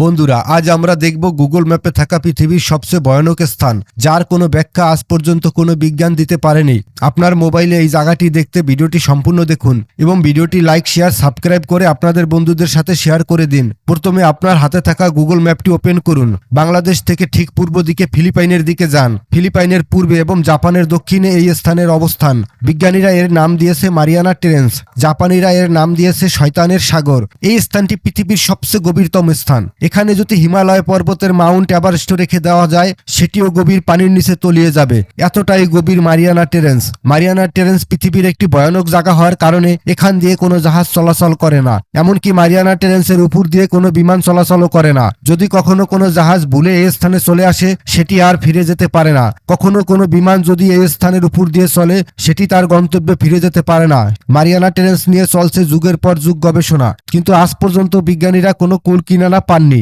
বন্ধুরা, আজ আমরা দেখব গুগল ম্যাপে থাকা পৃথিবীর সবচেয়ে ভয়ানক স্থান, যার কোনো ব্যাখ্যা আজ পর্যন্ত কোনো বিজ্ঞান দিতে পারেনি। আপনার মোবাইলে এই জায়গাটি দেখতে ভিডিওটি সম্পূর্ণ দেখুন এবং ভিডিওটি লাইক, শেয়ার, সাবস্ক্রাইব করে আপনাদের বন্ধুদের সাথে শেয়ার করে দিন। প্রথমে আপনার হাতে থাকা গুগল ম্যাপটি ওপেন করুন। বাংলাদেশ থেকে ঠিক পূর্ব দিকে ফিলিপাইনের দিকে যান। ফিলিপাইনের পূর্বে এবং জাপানের দক্ষিণে এই স্থানের অবস্থান। বিজ্ঞানীরা এর নাম দিয়েছে মারিয়ানা ট্রেন্স। জাপানিরা এর নাম দিয়েছে শয়তানের সাগর। এই স্থানটি পৃথিবীর সবচেয়ে গভীরতম স্থান। এখানে যদি হিমালয় পর্বতের মাউন্ট এভারেস্ট রেখে দেওয়া যায়, সেটিও গভীর পানির নিচে তলিয়ে যাবে। এতটাই গভীর মারিয়ানা টেরেন্স। মারিয়ানা টেরেন্স পৃথিবীর একটি ভয়ানক জায়গা হওয়ার কারণে এখান দিয়ে কোনো জাহাজ চলাচল করে না। এমনকি মারিয়ানা টেরেন্সের উপর দিয়ে কোনো বিমান চলাচলও করে না। যদি কখনো কোনো জাহাজ ভুলে এই স্থানে চলে আসে, সেটি আর ফিরে যেতে পারে না। কখনো কোনো বিমান যদি এই স্থানের উপর দিয়ে চলে, সেটি তার গন্তব্যে ফিরে যেতে পারে না। মারিয়ানা টেরেন্স নিয়ে চলছে যুগের পর যুগ গবেষণা। কিন্তু আজ পর্যন্ত বিজ্ঞানীরা কোনো কুল কিনারা পাননি।